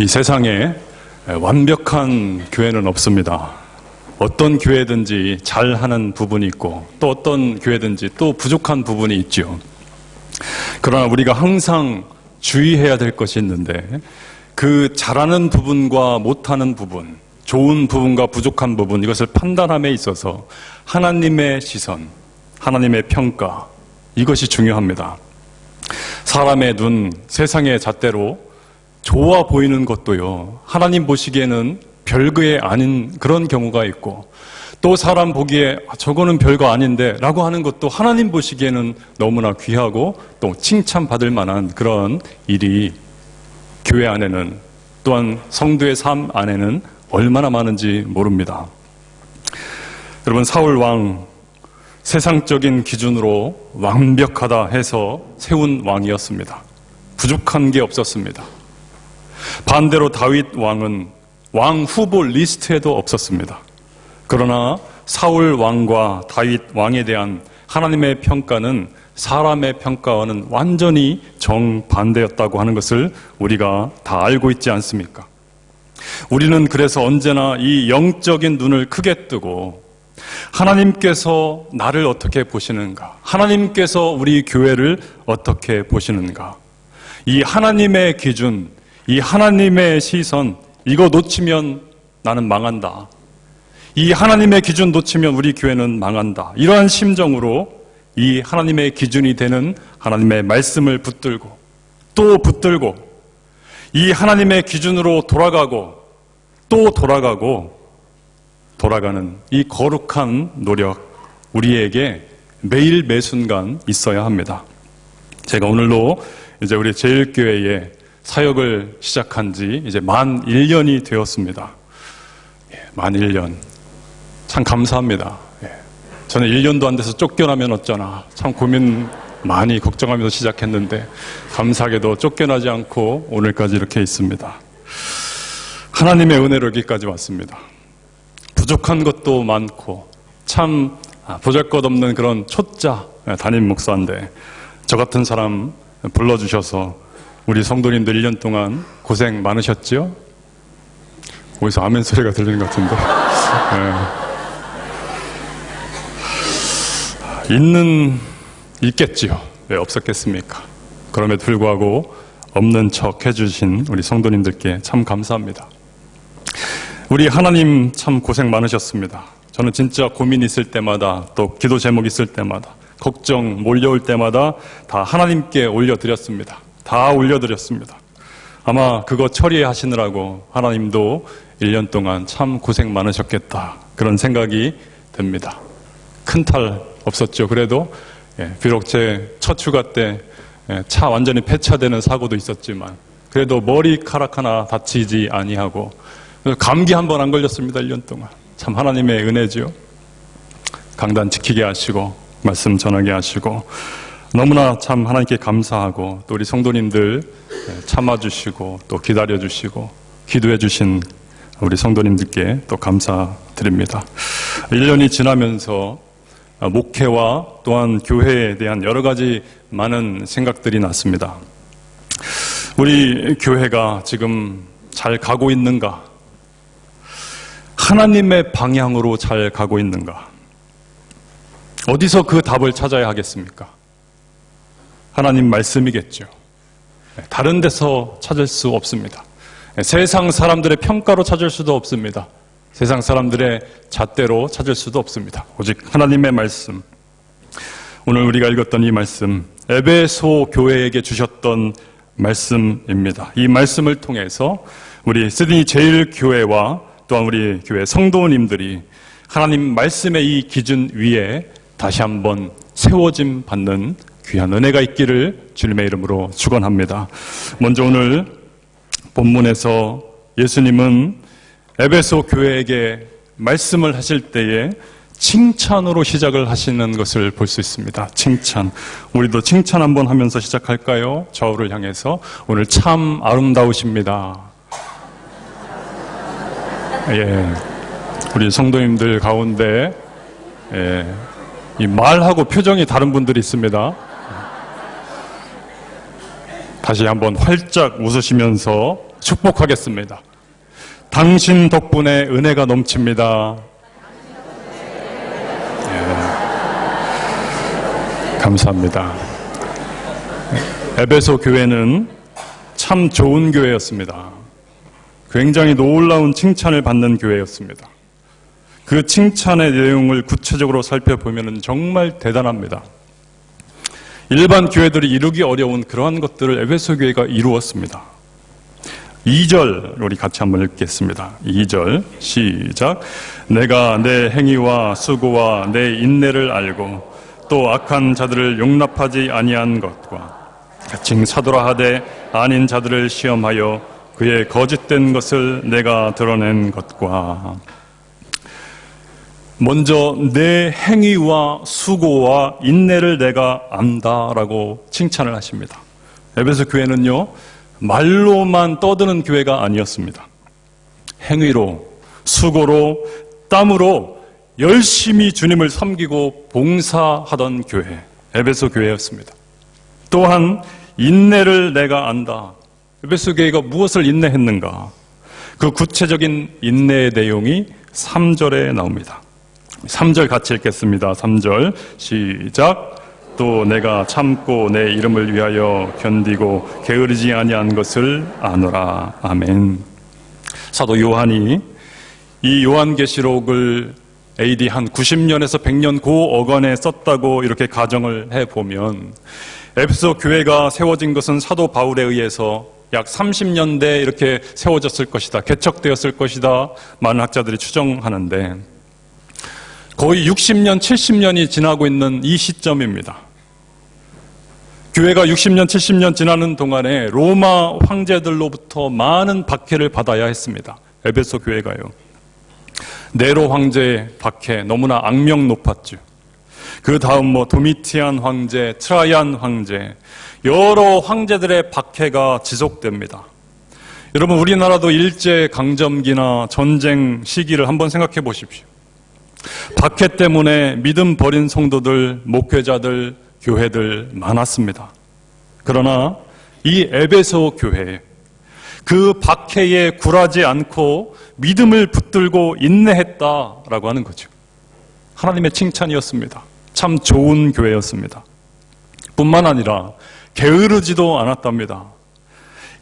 이 세상에 완벽한 교회는 없습니다. 어떤 교회든지 잘하는 부분이 있고 또 어떤 교회든지 또 부족한 부분이 있죠. 그러나 우리가 항상 주의해야 될 것이 있는데 그 잘하는 부분과 못하는 부분, 좋은 부분과 부족한 부분 이것을 판단함에 있어서 하나님의 시선, 하나님의 평가 이것이 중요합니다. 사람의 눈, 세상의 잣대로 좋아 보이는 것도요, 하나님 보시기에는 별거에 아닌 그런 경우가 있고, 또 사람 보기에 아, 저거는 별거 아닌데 라고 하는 것도 하나님 보시기에는 너무나 귀하고 또 칭찬받을 만한 그런 일이 교회 안에는 또한 성도의 삶 안에는 얼마나 많은지 모릅니다. 여러분, 사울 왕, 세상적인 기준으로 완벽하다 해서 세운 왕이었습니다. 부족한 게 없었습니다. 반대로 다윗 왕은 왕 후보 리스트에도 없었습니다. 그러나 사울 왕과 다윗 왕에 대한 하나님의 평가는 사람의 평가와는 완전히 정반대였다고 하는 것을 우리가 다 알고 있지 않습니까? 우리는 그래서 언제나 이 영적인 눈을 크게 뜨고 하나님께서 나를 어떻게 보시는가? 하나님께서 우리 교회를 어떻게 보시는가? 이 하나님의 기준, 이 하나님의 시선, 이거 놓치면 나는 망한다. 이 하나님의 기준 놓치면 우리 교회는 망한다. 이러한 심정으로 이 하나님의 기준이 되는 하나님의 말씀을 붙들고 또 붙들고 이 하나님의 기준으로 돌아가고 또 돌아가고 돌아가는 이 거룩한 노력 우리에게 매일 매 순간 있어야 합니다. 제가 오늘로 이제 우리 제일교회에 사역을 시작한 지 이제 만 1년이 되었습니다. 예, 만 1년. 참 감사합니다. 예. 저는 1년도 안 돼서 쫓겨나면 어쩌나 참 고민 많이 걱정하면서 시작했는데 감사하게도 쫓겨나지 않고 오늘까지 이렇게 있습니다. 하나님의 은혜로 여기까지 왔습니다. 부족한 것도 많고 참 보잘 것 없는 그런 초짜 담임 목사인데 저 같은 사람 불러주셔서 우리 성도님들 1년 동안 고생 많으셨죠? 어디서 아멘 소리가 들리는 것 같은데. 네. 있는, 있겠지요. 왜 없었겠습니까? 그럼에도 불구하고 없는 척 해주신 우리 성도님들께 참 감사합니다. 우리 하나님 참 고생 많으셨습니다. 저는 진짜 고민 있을 때마다 또 기도 제목 있을 때마다 걱정 몰려올 때마다 다 하나님께 올려드렸습니다. 다 올려드렸습니다. 아마 그거 처리하시느라고 하나님도 1년 동안 참 고생 많으셨겠다. 그런 생각이 듭니다. 큰 탈 없었죠. 그래도, 예, 비록 제 첫 휴가 때 차 완전히 폐차되는 사고도 있었지만, 그래도 머리카락 하나 다치지 아니하고, 감기 한 번 안 걸렸습니다. 1년 동안. 참 하나님의 은혜지요. 강단 지키게 하시고, 말씀 전하게 하시고, 너무나 참 하나님께 감사하고 또 우리 성도님들 참아주시고 또 기다려주시고 기도해주신 우리 성도님들께 또 감사드립니다. 1년이 지나면서 목회와 또한 교회에 대한 여러 가지 많은 생각들이 났습니다. 우리 교회가 지금 잘 가고 있는가? 하나님의 방향으로 잘 가고 있는가? 어디서 그 답을 찾아야 하겠습니까? 하나님 말씀이겠죠. 다른 데서 찾을 수 없습니다. 세상 사람들의 평가로 찾을 수도 없습니다. 세상 사람들의 잣대로 찾을 수도 없습니다. 오직 하나님의 말씀. 오늘 우리가 읽었던 이 말씀, 에베소 교회에게 주셨던 말씀입니다. 이 말씀을 통해서 우리 시드니 제일 교회와 또한 우리 교회 성도님들이 하나님 말씀의 이 기준 위에 다시 한번 세워짐 받는 귀한 은혜가 있기를 주님의 이름으로 축원합니다. 먼저 오늘 본문에서 예수님은 에베소 교회에게 말씀을 하실 때에 칭찬으로 시작을 하시는 것을 볼 수 있습니다. 칭찬. 우리도 칭찬 한번 하면서 시작할까요? 저우를 향해서 오늘 참 아름다우십니다. 예. 우리 성도님들 가운데 예. 이 말하고 표정이 다른 분들이 있습니다. 다시 한번 활짝 웃으시면서 축복하겠습니다. 당신 덕분에 은혜가 넘칩니다. 예. 감사합니다. 에베소 교회는 참 좋은 교회였습니다. 굉장히 놀라운 칭찬을 받는 교회였습니다. 그 칭찬의 내용을 구체적으로 살펴보면 정말 대단합니다. 일반 교회들이 이루기 어려운 그러한 것들을 에베소 교회가 이루었습니다. 2절 우리 같이 한번 읽겠습니다. 2절 시작 내가 내 행위와 수고와 내 인내를 알고 또 악한 자들을 용납하지 아니한 것과 징 사도라 하되 아닌 자들을 시험하여 그의 거짓된 것을 내가 드러낸 것과 먼저 내 행위와 수고와 인내를 내가 안다라고 칭찬을 하십니다. 에베소 교회는요 말로만 떠드는 교회가 아니었습니다. 행위로 수고로 땀으로 열심히 주님을 섬기고 봉사하던 교회 에베소 교회였습니다. 또한 인내를 내가 안다. 에베소 교회가 무엇을 인내했는가? 그 구체적인 인내의 내용이 3절에 나옵니다. 3절 같이 읽겠습니다. 3절 시작. 또 내가 참고 내 이름을 위하여 견디고 게으르지 아니한 것을 아노라. 아멘. 사도 요한이 이 요한계시록을 AD 한 90년에서 100년 고 어간에 썼다고 이렇게 가정을 해 보면 에베소 교회가 세워진 것은 사도 바울에 의해서 약 30년대 이렇게 세워졌을 것이다. 개척되었을 것이다. 많은 학자들이 추정하는데 거의 60년, 70년이 지나고 있는 이 시점입니다. 교회가 60년, 70년 지나는 동안에 로마 황제들로부터 많은 박해를 받아야 했습니다. 에베소 교회가요. 네로 황제 박해 너무나 악명 높았죠. 그 다음 뭐 도미티안 황제, 트라이안 황제, 여러 황제들의 박해가 지속됩니다. 여러분 우리나라도 일제 강점기나 전쟁 시기를 한번 생각해 보십시오. 박해 때문에 믿음 버린 성도들, 목회자들, 교회들 많았습니다. 그러나 이 에베소 교회 그 박해에 굴하지 않고 믿음을 붙들고 인내했다라고 하는 거죠. 하나님의 칭찬이었습니다. 참 좋은 교회였습니다. 뿐만 아니라 게으르지도 않았답니다.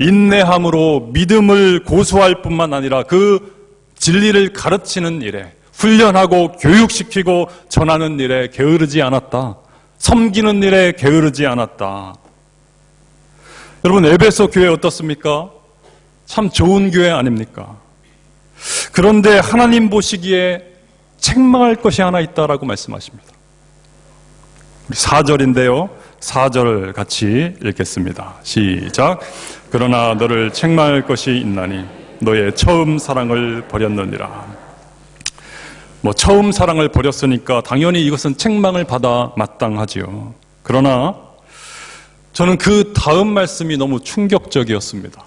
인내함으로 믿음을 고수할 뿐만 아니라 그 진리를 가르치는 일에 훈련하고 교육시키고 전하는 일에 게으르지 않았다. 섬기는 일에 게으르지 않았다. 여러분 에베소 교회 어떻습니까? 참 좋은 교회 아닙니까? 그런데 하나님 보시기에 책망할 것이 하나 있다라고 말씀하십니다. 우리 4절인데요. 4절 같이 읽겠습니다. 시작. 그러나 너를 책망할 것이 있나니 너의 처음 사랑을 버렸느니라. 뭐 처음 사랑을 버렸으니까 당연히 이것은 책망을 받아 마땅하지요. 그러나 저는 그 다음 말씀이 너무 충격적이었습니다.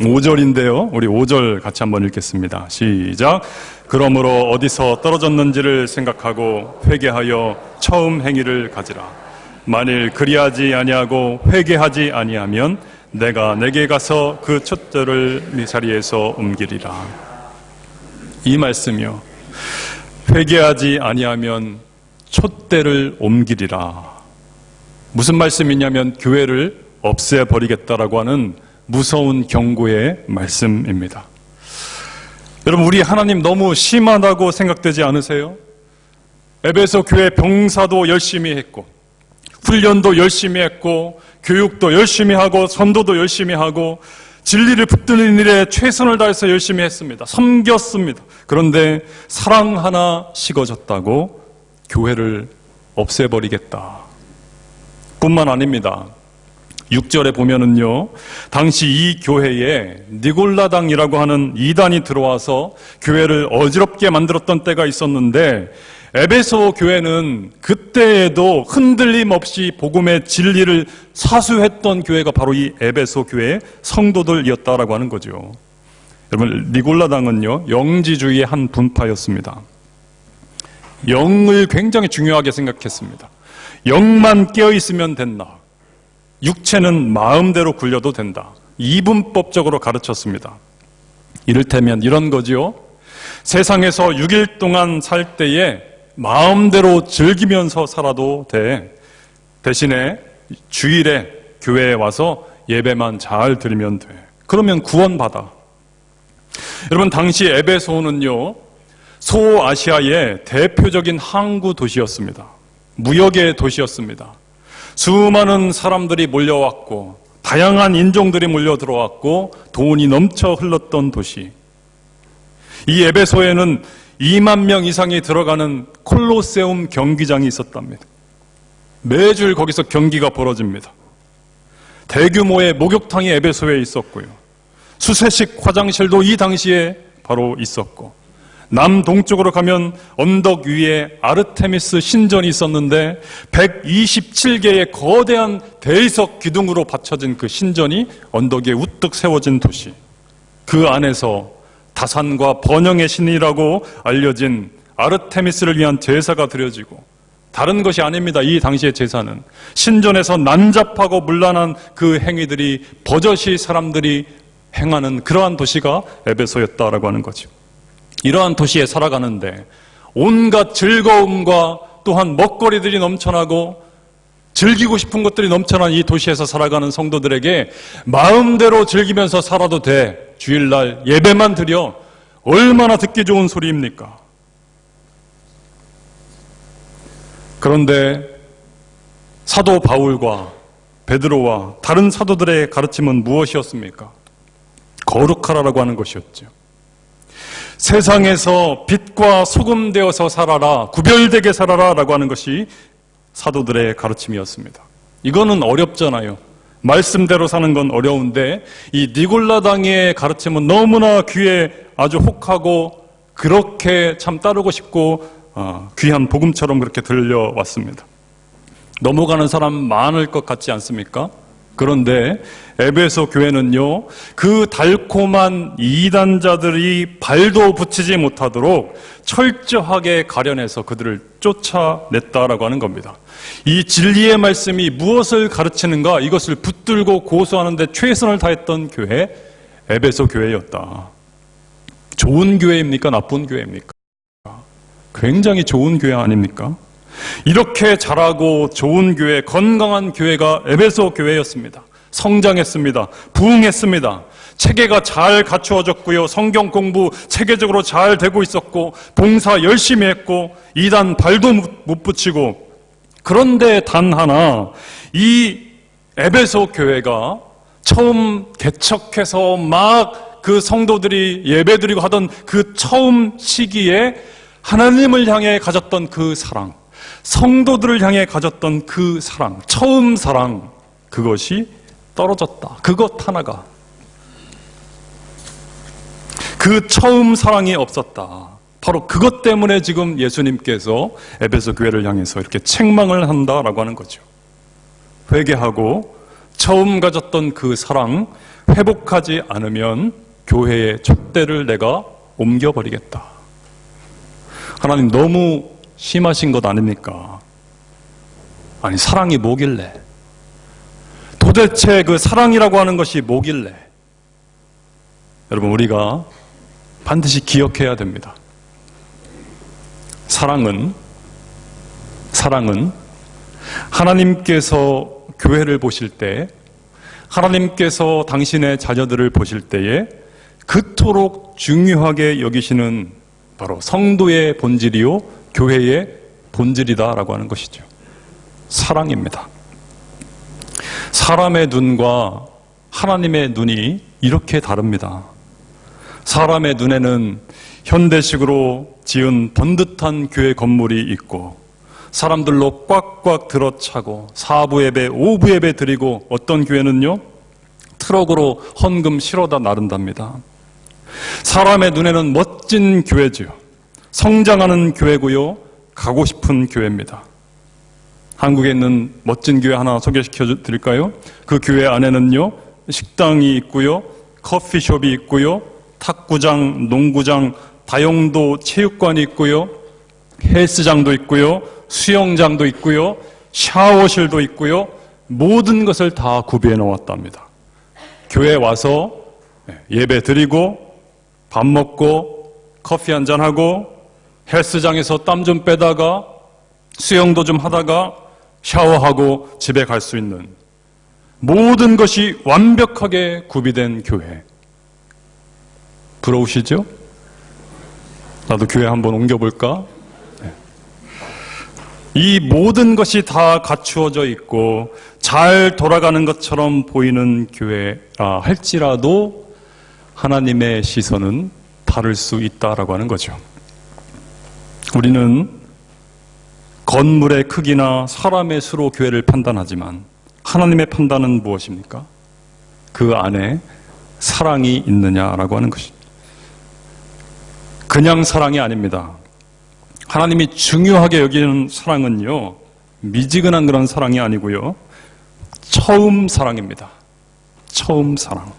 5절인데요. 우리 5절 같이 한번 읽겠습니다. 시작. 그러므로 어디서 떨어졌는지를 생각하고 회개하여 처음 행위를 가지라. 만일 그리하지 아니하고 회개하지 아니하면 내가 내게 가서 그 촛대를 네 자리에서 옮기리라. 이 말씀이요. 회개하지 아니하면 촛대를 옮기리라. 무슨 말씀이냐면 교회를 없애버리겠다라고 하는 무서운 경고의 말씀입니다. 여러분, 우리 하나님 너무 심하다고 생각되지 않으세요? 에베소 교회 병사도 열심히 했고, 훈련도 열심히 했고, 교육도 열심히 하고, 선도도 열심히 하고, 진리를 붙드는 일에 최선을 다해서 열심히 했습니다. 섬겼습니다. 그런데 사랑 하나 식어졌다고 교회를 없애버리겠다. 뿐만 아닙니다. 6절에 보면은요, 당시 이 교회에 니골라당이라고 하는 이단이 들어와서 교회를 어지럽게 만들었던 때가 있었는데, 에베소 교회는 그때에도 흔들림 없이 복음의 진리를 사수했던 교회가 바로 이 에베소 교회의 성도들이었다라고 하는 거죠. 여러분, 니골라당은요, 영지주의의 한 분파였습니다. 영을 굉장히 중요하게 생각했습니다. 영만 깨어 있으면 된다. 육체는 마음대로 굴려도 된다. 이분법적으로 가르쳤습니다. 이를테면 이런 거지요. 세상에서 6일 동안 살 때에 마음대로 즐기면서 살아도 돼. 대신에 주일에 교회에 와서 예배만 잘 드리면 돼. 그러면 구원받아. 여러분, 당시 에베소는요, 소아시아의 대표적인 항구 도시였습니다. 무역의 도시였습니다. 수많은 사람들이 몰려왔고, 다양한 인종들이 몰려 들어왔고, 돈이 넘쳐 흘렀던 도시. 이 에베소에는 2만 명 이상이 들어가는 콜로세움 경기장이 있었답니다. 매주 거기서 경기가 벌어집니다. 대규모의 목욕탕이 에베소에 있었고요. 수세식 화장실도 이 당시에 바로 있었고, 남동쪽으로 가면 언덕 위에 아르테미스 신전이 있었는데 127개의 거대한 대리석 기둥으로 받쳐진 그 신전이 언덕 위에 우뚝 세워진 도시. 그 안에서 다산과 번영의 신이라고 알려진 아르테미스를 위한 제사가 드려지고 다른 것이 아닙니다. 이 당시의 제사는 신전에서 난잡하고 문란한 그 행위들이 버젓이 사람들이 행하는 그러한 도시가 에베소였다라고 하는 거죠. 이러한 도시에 살아가는데 온갖 즐거움과 또한 먹거리들이 넘쳐나고 즐기고 싶은 것들이 넘쳐난 이 도시에서 살아가는 성도들에게 마음대로 즐기면서 살아도 돼. 주일날 예배만 드려. 얼마나 듣기 좋은 소리입니까? 그런데 사도 바울과 베드로와 다른 사도들의 가르침은 무엇이었습니까? 거룩하라라고 하는 것이었죠. 세상에서 빛과 소금 되어서 살아라, 구별되게 살아라 라고 하는 것이 사도들의 가르침이었습니다. 이거는 어렵잖아요. 말씀대로 사는 건 어려운데 이 니골라당의 가르침은 너무나 귀에 아주 혹하고 그렇게 참 따르고 싶고 어, 귀한 복음처럼 그렇게 들려왔습니다. 넘어가는 사람 많을 것 같지 않습니까? 그런데 에베소 교회는요, 그 달콤한 이단자들이 발도 붙이지 못하도록 철저하게 가려내서 그들을 쫓아냈다라고 하는 겁니다. 이 진리의 말씀이 무엇을 가르치는가 이것을 붙들고 고소하는데 최선을 다했던 교회, 에베소 교회였다. 좋은 교회입니까? 나쁜 교회입니까? 굉장히 좋은 교회 아닙니까? 이렇게 잘하고 좋은 교회, 건강한 교회가 에베소 교회였습니다. 성장했습니다. 부흥했습니다. 체계가 잘 갖추어졌고요. 성경 공부 체계적으로 잘 되고 있었고, 봉사 열심히 했고, 이단 발도 못 붙이고, 그런데 단 하나, 이 에베소 교회가 처음 개척해서 막 그 성도들이 예배드리고 하던 그 처음 시기에 하나님을 향해 가졌던 그 사랑, 성도들을 향해 가졌던 그 사랑, 처음 사랑, 그것이 떨어졌다. 그것 하나가. 그 처음 사랑이 없었다. 바로 그것 때문에 지금 예수님께서 에베소 교회를 향해서 이렇게 책망을 한다라고 하는 거죠. 회개하고 처음 가졌던 그 사랑 회복하지 않으면 교회의 촛대를 내가 옮겨버리겠다. 하나님 너무 심하신 것 아닙니까? 아니, 사랑이 뭐길래? 도대체 그 사랑이라고 하는 것이 뭐길래? 여러분, 우리가 반드시 기억해야 됩니다. 사랑은, 사랑은 하나님께서 교회를 보실 때, 하나님께서 당신의 자녀들을 보실 때에 그토록 중요하게 여기시는 바로 성도의 본질이요, 교회의 본질이다라고 하는 것이죠. 사랑입니다. 사람의 눈과 하나님의 눈이 이렇게 다릅니다. 사람의 눈에는 현대식으로 지은 번듯한 교회 건물이 있고 사람들로 꽉꽉 들어차고 사부 예배, 오부 예배 드리고 어떤 교회는요 트럭으로 헌금 실어다 나른답니다. 사람의 눈에는 멋진 교회지요. 성장하는 교회고요. 가고 싶은 교회입니다. 한국에 있는 멋진 교회 하나 소개시켜 드릴까요? 그 교회 안에는요. 식당이 있고요. 커피숍이 있고요. 탁구장, 농구장, 다용도 체육관이 있고요. 헬스장도 있고요. 수영장도 있고요. 샤워실도 있고요. 모든 것을 다 구비해 놓았답니다. 교회 와서 예배 드리고 밥 먹고 커피 한잔 하고 헬스장에서 땀 좀 빼다가 수영도 좀 하다가 샤워하고 집에 갈 수 있는 모든 것이 완벽하게 구비된 교회. 부러우시죠? 나도 교회 한번 옮겨볼까? 네. 이 모든 것이 다 갖추어져 있고 잘 돌아가는 것처럼 보이는 교회라 할지라도 하나님의 시선은 다를 수 있다라고 하는 거죠. 우리는 건물의 크기나 사람의 수로 교회를 판단하지만 하나님의 판단은 무엇입니까? 그 안에 사랑이 있느냐라고 하는 것입니다. 그냥 사랑이 아닙니다. 하나님이 중요하게 여기는 사랑은요, 미지근한 그런 사랑이 아니고요, 처음 사랑입니다. 처음 사랑.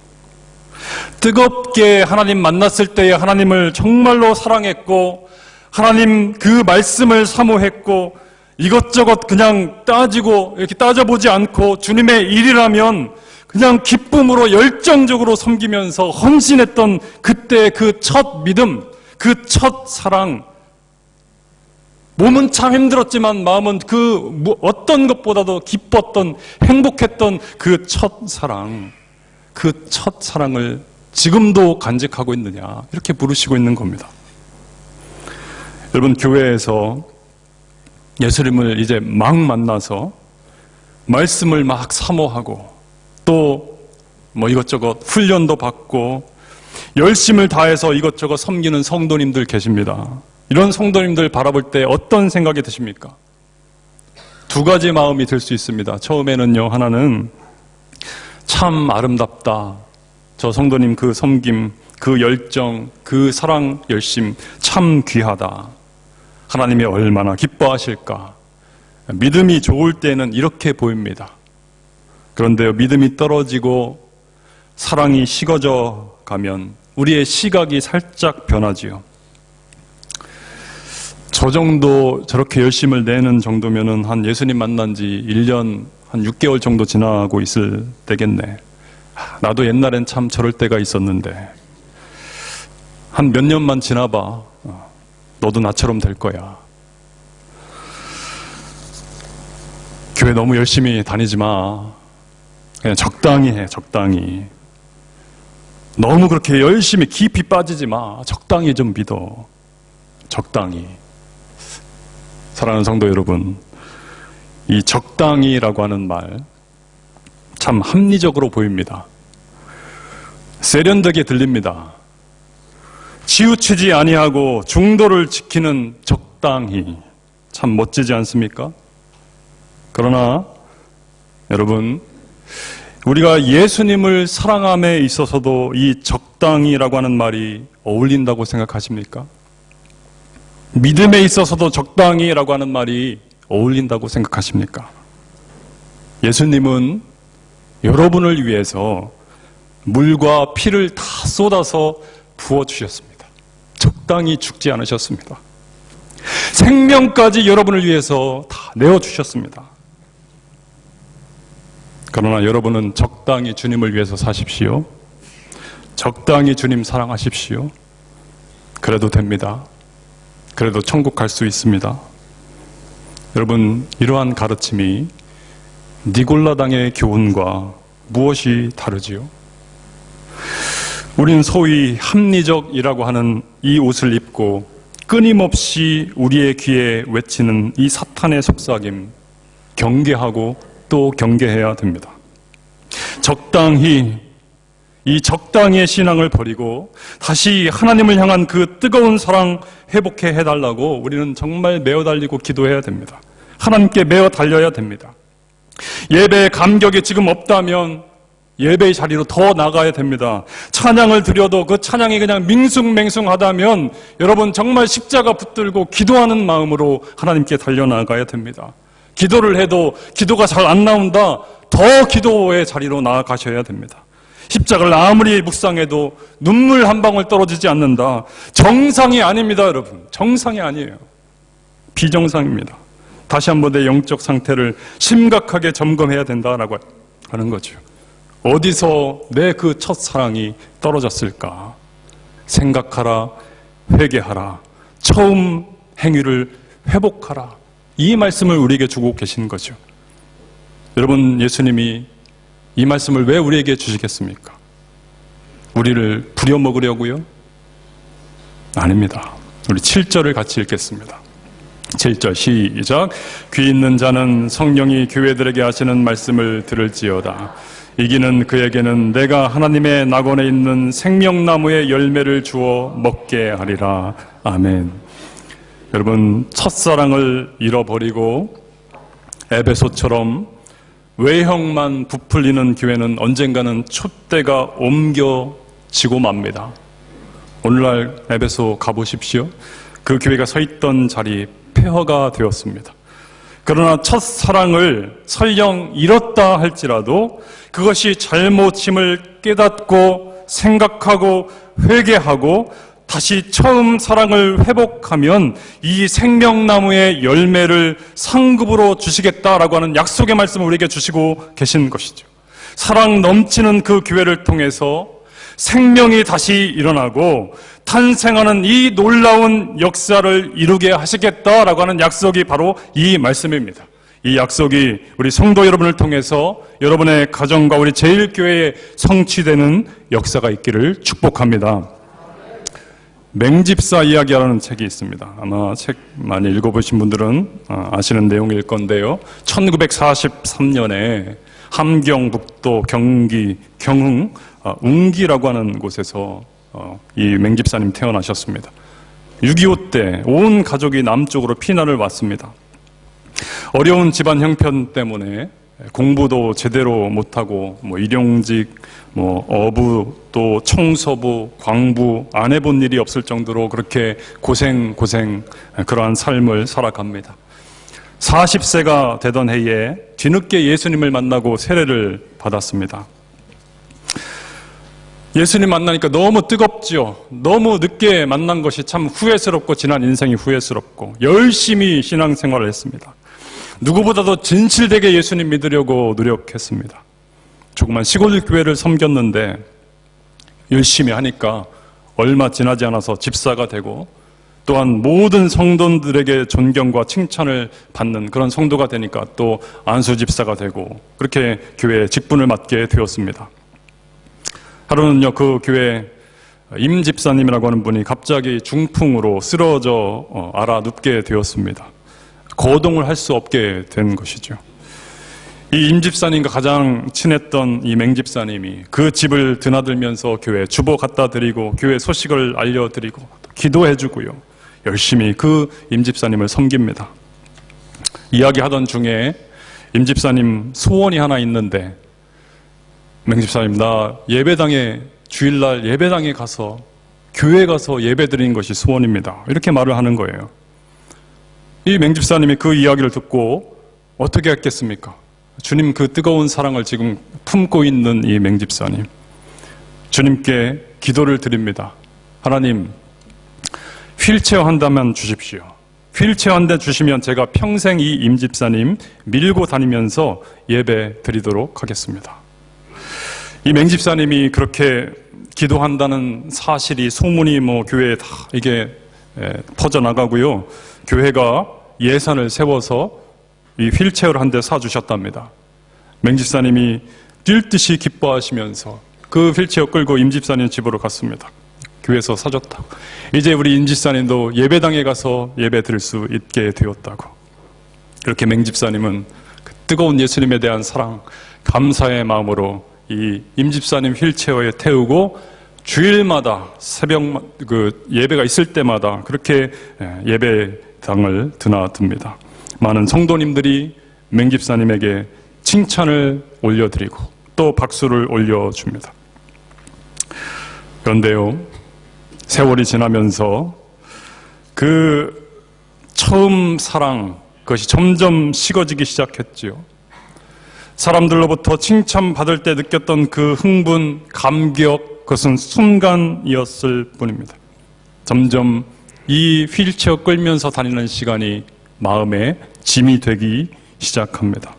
뜨겁게 하나님 만났을 때에 하나님을 정말로 사랑했고, 하나님 그 말씀을 사모했고, 이것저것 그냥 따지고, 이렇게 따져보지 않고, 주님의 일이라면 그냥 기쁨으로 열정적으로 섬기면서 헌신했던 그때 그 첫 믿음, 그 첫 사랑, 몸은 참 힘들었지만 마음은 그 어떤 것보다도 기뻤던 행복했던 그 첫 사랑, 그 첫 사랑을 지금도 간직하고 있느냐? 이렇게 부르시고 있는 겁니다. 여러분 교회에서 예수님을 이제 막 만나서 말씀을 막 사모하고 또 뭐 이것저것 훈련도 받고 열심을 다해서 이것저것 섬기는 성도님들 계십니다. 이런 성도님들 바라볼 때 어떤 생각이 드십니까? 두 가지 마음이 들 수 있습니다. 처음에는요, 하나는 참 아름답다. 저 성도님 그 섬김, 그 열정, 그 사랑, 열심 참 귀하다. 하나님이 얼마나 기뻐하실까. 믿음이 좋을 때는 이렇게 보입니다. 그런데요, 믿음이 떨어지고 사랑이 식어져 가면 우리의 시각이 살짝 변하지요. 저 정도 저렇게 열심을 내는 정도면은 한 예수님 만난 지 1년 한 6개월 정도 지나고 있을 때겠네. 나도 옛날엔 참 저럴 때가 있었는데 한 몇 년만 지나봐. 어, 너도 나처럼 될 거야. 교회 너무 열심히 다니지 마. 그냥 적당히 해, 적당히. 너무 그렇게 열심히 깊이 빠지지 마. 적당히 좀 믿어. 적당히. 사랑하는 성도 여러분, 이 적당히라고 하는 말, 참 합리적으로 보입니다. 세련되게 들립니다. 치우치지 아니하고 중도를 지키는 적당히. 참 멋지지 않습니까? 그러나, 여러분, 우리가 예수님을 사랑함에 있어서도 이 적당히라고 하는 말이 어울린다고 생각하십니까? 믿음에 있어서도 적당히라고 하는 말이 어울린다고 생각하십니까? 예수님은 여러분을 위해서 물과 피를 다 쏟아서 부어주셨습니다. 적당히 죽지 않으셨습니다. 생명까지 여러분을 위해서 다 내어주셨습니다. 그러나 여러분은 적당히 주님을 위해서 사십시오. 적당히 주님 사랑하십시오. 그래도 됩니다. 그래도 천국 갈 수 있습니다. 여러분, 이러한 가르침이 니골라당의 교훈과 무엇이 다르지요? 우린 소위 합리적이라고 하는 이 옷을 입고 끊임없이 우리의 귀에 외치는 이 사탄의 속삭임, 경계하고 또 경계해야 됩니다. 적당히 이 적당히의 신앙을 버리고 다시 하나님을 향한 그 뜨거운 사랑 회복해 해달라고 우리는 정말 메어 달리고 기도해야 됩니다. 하나님께 메어 달려야 됩니다. 예배의 감격이 지금 없다면 예배의 자리로 더 나가야 됩니다. 찬양을 드려도 그 찬양이 그냥 밍숭맹숭하다면 여러분 정말 십자가 붙들고 기도하는 마음으로 하나님께 달려나가야 됩니다. 기도를 해도 기도가 잘 안 나온다. 더 기도의 자리로 나아가셔야 됩니다. 십자가를 아무리 묵상해도 눈물 한 방울 떨어지지 않는다. 정상이 아닙니다, 여러분. 정상이 아니에요. 비정상입니다. 다시 한번 내 영적 상태를 심각하게 점검해야 된다라고 하는 거죠. 어디서 내 그 첫사랑이 떨어졌을까? 생각하라, 회개하라, 처음 행위를 회복하라. 이 말씀을 우리에게 주고 계신 거죠. 여러분, 예수님이 이 말씀을 왜 우리에게 주시겠습니까? 우리를 부려먹으려고요? 아닙니다. 우리 7절을 같이 읽겠습니다. 7절 시작. 귀 있는 자는 성령이 교회들에게 하시는 말씀을 들을지어다. 이기는 그에게는 내가 하나님의 낙원에 있는 생명나무의 열매를 주어 먹게 하리라. 아멘. 여러분, 첫사랑을 잃어버리고 에베소처럼 외형만 부풀리는 교회는 언젠가는 촛대가 옮겨지고 맙니다. 오늘날 에베소 가보십시오. 그 교회가 서 있던 자리 폐허가 되었습니다. 그러나 첫 사랑을 설령 잃었다 할지라도 그것이 잘못임을 깨닫고 생각하고 회개하고 다시 처음 사랑을 회복하면 이 생명나무의 열매를 상급으로 주시겠다라고 하는 약속의 말씀을 우리에게 주시고 계신 것이죠. 사랑 넘치는 그 교회를 통해서 생명이 다시 일어나고 탄생하는 이 놀라운 역사를 이루게 하시겠다라고 하는 약속이 바로 이 말씀입니다. 이 약속이 우리 성도 여러분을 통해서 여러분의 가정과 우리 제일교회에 성취되는 역사가 있기를 축복합니다. 맹집사 이야기라는 책이 있습니다. 아마 책 많이 읽어보신 분들은 아, 아시는 내용일 건데요. 1943년에 함경북도 경기 경흥 아, 웅기라고 하는 곳에서 어, 이 맹집사님 태어나셨습니다. 6.25 때 온 가족이 남쪽으로 피난을 왔습니다. 어려운 집안 형편 때문에 공부도 제대로 못하고 뭐 일용직, 뭐 어부, 또 청소부, 광부 안 해본 일이 없을 정도로 그렇게 고생 고생 그러한 삶을 살아갑니다. 40세가 되던 해에 뒤늦게 예수님을 만나고 세례를 받았습니다. 예수님 만나니까 너무 뜨겁지요. 너무 늦게 만난 것이 참 후회스럽고 지난 인생이 후회스럽고 열심히 신앙생활을 했습니다. 누구보다도 진실되게 예수님 믿으려고 노력했습니다. 조그만 시골 교회를 섬겼는데 열심히 하니까 얼마 지나지 않아서 집사가 되고 또한 모든 성도들에게 존경과 칭찬을 받는 그런 성도가 되니까 또 안수 집사가 되고 그렇게 교회에 직분을 맡게 되었습니다. 하루는요 그 교회 임 집사님이라고 하는 분이 갑자기 중풍으로 쓰러져 어, 알아 눕게 되었습니다. 거동을 할 수 없게 된 것이죠. 이 임 집사님과 가장 친했던 이 맹 집사님이 그 집을 드나들면서 교회 주보 갖다 드리고 교회 소식을 알려드리고 기도해 주고요. 열심히 그 임 집사님을 섬깁니다. 이야기하던 중에 임 집사님 소원이 하나 있는데 맹집사님 나 예배당에 주일날 예배당에 가서 교회 가서 예배 드리는 것이 소원입니다. 이렇게 말을 하는 거예요. 이 맹집사님이 그 이야기를 듣고 어떻게 했겠습니까? 주님 그 뜨거운 사랑을 지금 품고 있는 이 맹집사님. 주님께 기도를 드립니다. 하나님, 휠체어 한다면 주십시오. 휠체어 한 대 주시면 제가 평생 이 임집사님 밀고 다니면서 예배 드리도록 하겠습니다. 이 맹집사님이 그렇게 기도한다는 사실이 소문이 뭐 교회에 다 이게 퍼져나가고요. 교회가 예산을 세워서 이 휠체어를 한 대 사주셨답니다. 맹집사님이 뛸 듯이 기뻐하시면서 그 휠체어 끌고 임집사님 집으로 갔습니다. 교회에서 사줬다고. 이제 우리 임집사님도 예배당에 가서 예배 드릴 수 있게 되었다고. 그렇게 맹집사님은 그 뜨거운 예수님에 대한 사랑, 감사의 마음으로 이 임집사님 휠체어에 태우고 주일마다 새벽 그 예배가 있을 때마다 그렇게 예배당을 드나듭니다. 많은 성도님들이 맹집사님에게 칭찬을 올려드리고 또 박수를 올려줍니다. 그런데요, 세월이 지나면서 그 처음 사랑, 그것이 점점 식어지기 시작했지요. 사람들로부터 칭찬받을 때 느꼈던 그 흥분, 감격, 그것은 순간이었을 뿐입니다. 점점 이 휠체어 끌면서 다니는 시간이 마음에 짐이 되기 시작합니다.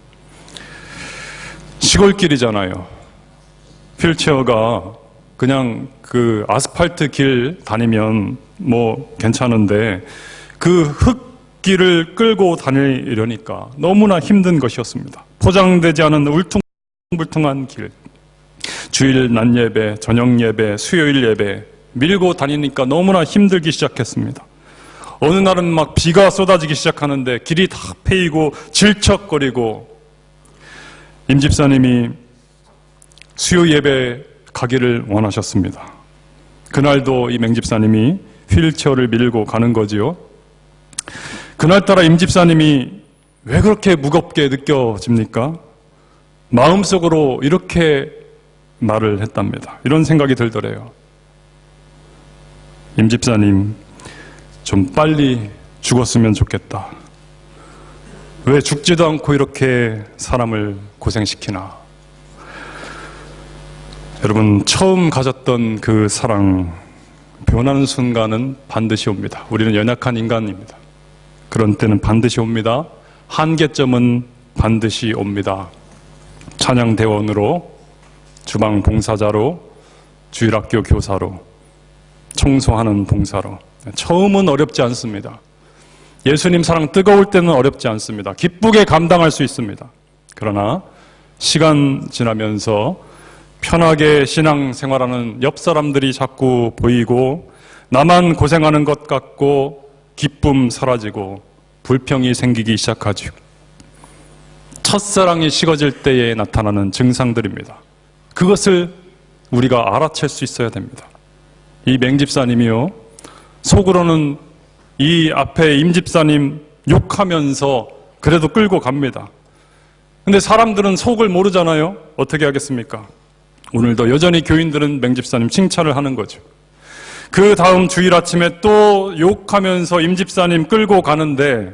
시골길이잖아요. 휠체어가 그냥 그 아스팔트 길 다니면 뭐 괜찮은데 그 흙길을 끌고 다니려니까 너무나 힘든 것이었습니다. 포장되지 않은 울퉁불퉁한 길. 주일 낮 예배, 저녁 예배, 수요일 예배 밀고 다니니까 너무나 힘들기 시작했습니다. 어느 날은 막 비가 쏟아지기 시작하는데 길이 다 패이고 질척거리고 임 집사님이 수요 예배 가기를 원하셨습니다. 그날도 이 맹집사님이 휠체어를 밀고 가는 거지요. 그날따라 임 집사님이 왜 그렇게 무겁게 느껴집니까? 마음속으로 이렇게 말을 했답니다. 이런 생각이 들더래요. 임 집사님, 좀 빨리 죽었으면 좋겠다. 왜 죽지도 않고 이렇게 사람을 고생시키나? 여러분, 처음 가졌던 그 사랑, 변하는 순간은 반드시 옵니다. 우리는 연약한 인간입니다. 그런 때는 반드시 옵니다. 한계점은 반드시 옵니다. 찬양대원으로, 주방 봉사자로, 주일학교 교사로, 청소하는 봉사로. 처음은 어렵지 않습니다. 예수님 사랑 뜨거울 때는 어렵지 않습니다. 기쁘게 감당할 수 있습니다. 그러나 시간 지나면서 편하게 신앙 생활하는 옆 사람들이 자꾸 보이고 나만 고생하는 것 같고 기쁨 사라지고 불평이 생기기 시작하죠. 첫사랑이 식어질 때에 나타나는 증상들입니다. 그것을 우리가 알아챌 수 있어야 됩니다. 이 맹집사님이요. 속으로는 이 앞에 임집사님 욕하면서 그래도 끌고 갑니다. 근데 사람들은 속을 모르잖아요. 어떻게 하겠습니까? 오늘도 여전히 교인들은 맹집사님 칭찬을 하는 거죠. 그 다음 주일 아침에 또 욕하면서 임집사님 끌고 가는데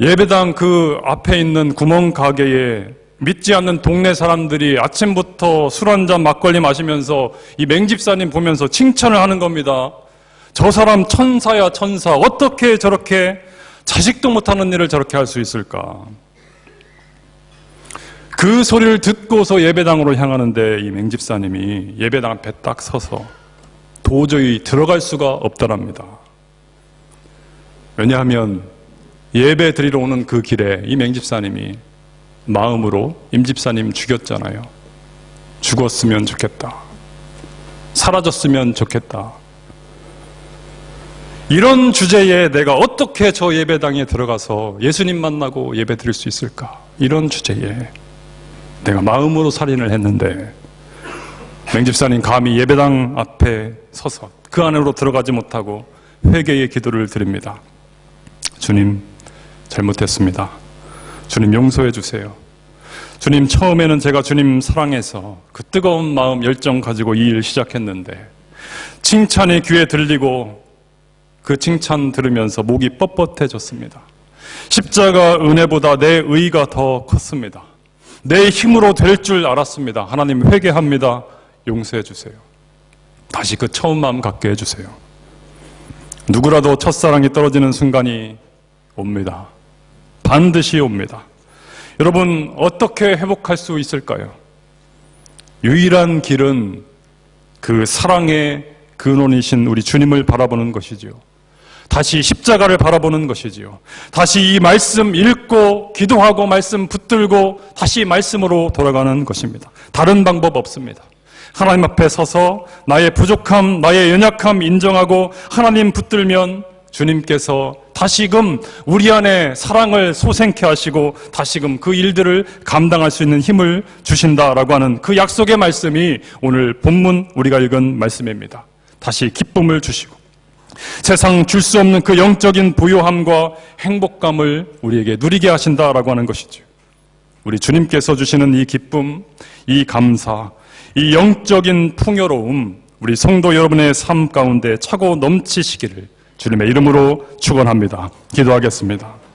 예배당 그 앞에 있는 구멍 가게에 믿지 않는 동네 사람들이 아침부터 술 한잔 막걸리 마시면서 이 맹집사님 보면서 칭찬을 하는 겁니다. 저 사람 천사야 천사. 어떻게 저렇게 자식도 못하는 일을 저렇게 할 수 있을까? 그 소리를 듣고서 예배당으로 향하는데 이 맹집사님이 예배당 앞에 딱 서서 도저히 들어갈 수가 없더랍니다. 왜냐하면 예배 드리러 오는 그 길에 이 맹집사님이 마음으로 임집사님 죽였잖아요. 죽었으면 좋겠다. 사라졌으면 좋겠다. 이런 주제에 내가 어떻게 저 예배당에 들어가서 예수님 만나고 예배 드릴 수 있을까? 이런 주제에 내가 마음으로 살인을 했는데 맹집사님 감히 예배당 앞에 서서 그 안으로 들어가지 못하고 회개의 기도를 드립니다. 주님 잘못했습니다. 주님 용서해 주세요. 주님 처음에는 제가 주님 사랑해서 그 뜨거운 마음 열정 가지고 이 일 시작했는데 칭찬의 귀에 들리고 그 칭찬 들으면서 목이 뻣뻣해졌습니다. 십자가 은혜보다 내 의가 더 컸습니다. 내 힘으로 될 줄 알았습니다. 하나님 회개합니다. 용서해 주세요. 다시 그 처음 마음 갖게 해주세요. 누구라도 첫사랑이 떨어지는 순간이 옵니다. 반드시 옵니다. 여러분, 어떻게 회복할 수 있을까요? 유일한 길은 그 사랑의 근원이신 우리 주님을 바라보는 것이지요. 다시 십자가를 바라보는 것이지요. 다시 이 말씀 읽고 기도하고 말씀 붙들고 다시 말씀으로 돌아가는 것입니다. 다른 방법 없습니다. 하나님 앞에 서서 나의 부족함, 나의 연약함 인정하고 하나님 붙들면 주님께서 다시금 우리 안에 사랑을 소생케 하시고 다시금 그 일들을 감당할 수 있는 힘을 주신다라고 하는 그 약속의 말씀이 오늘 본문 우리가 읽은 말씀입니다. 다시 기쁨을 주시고 세상 줄 수 없는 그 영적인 부요함과 행복감을 우리에게 누리게 하신다라고 하는 것이죠. 우리 주님께서 주시는 이 기쁨, 이 감사, 이 영적인 풍요로움, 우리 성도 여러분의 삶 가운데 차고 넘치시기를 주님의 이름으로 축원합니다. 기도하겠습니다.